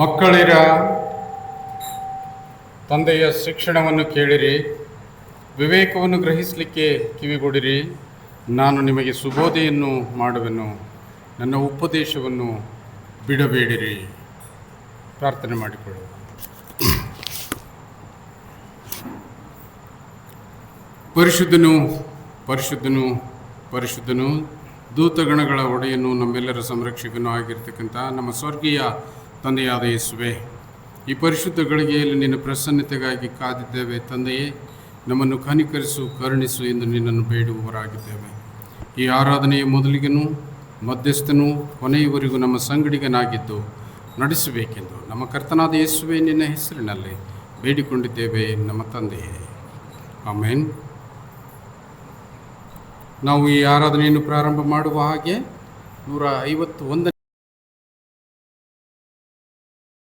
ಮಕ್ಕಳಿರ ತಂದೆಯ ಶಿಕ್ಷಣವನ್ನು ಕೇಳಿರಿ, ವಿವೇಕವನ್ನು ಗ್ರಹಿಸಲಿಕ್ಕೆ ಕಿವಿಗೊಡಿರಿ. ನಾನು ನಿಮಗೆ ಸುಬೋಧೆಯನ್ನು ಮಾಡುವೆನು, ನನ್ನ ಉಪದೇಶವನ್ನು ಬಿಡಬೇಡಿರಿ. ಪ್ರಾರ್ಥನೆ ಮಾಡಿಕೊಳ್ಳಿ. ಪರಿಶುದ್ಧನು ಪರಿಶುದ್ಧನು ಪರಿಶುದ್ಧನು, ದೂತಗಣಗಳ ಒಡೆಯನ್ನು ನಮ್ಮೆಲ್ಲರ ಸಂರಕ್ಷಕನೂ ಆಗಿರ್ತಕ್ಕಂಥ ನಮ್ಮ ಸ್ವರ್ಗೀಯ ತಂದೆಯಾದ ಯೇಸುವೆ, ಈ ಪರಿಶುದ್ಧ ಗಳಿಗೆಯಲ್ಲಿ ನಿನ್ನ ಪ್ರಸನ್ನತೆಗಾಗಿ ಕಾದಿದ್ದೇವೆ. ತಂದೆಯೇ, ನಮ್ಮನ್ನು ಕನಿಕರಿಸು, ಕರುಣಿಸು ಎಂದು ನಿನ್ನನ್ನು ಬೇಡುವವರಾಗಿದ್ದೇವೆ. ಈ ಆರಾಧನೆಯ ಮೊದಲಿಗನು, ಮಧ್ಯಸ್ಥನು, ಕೊನೆಯವರೆಗೂ ನಮ್ಮ ಸಂಗಡಿಗನಾಗಿದ್ದು ನಡೆಸಬೇಕೆಂದು ನಮ್ಮ ಕರ್ತನಾದ ಯೇಸುವೆ ನಿನ್ನ ಹೆಸರಿನಲ್ಲಿ ಬೇಡಿಕೊಂಡಿದ್ದೇವೆ ನಮ್ಮ ತಂದೆಯೇ. ಆಮೇನ್. ನಾವು ಈ ಆರಾಧನೆಯನ್ನು ಪ್ರಾರಂಭ ಮಾಡುವ ಹಾಗೆ ನೂರ ಐವತ್ತು ಒಂದನೇ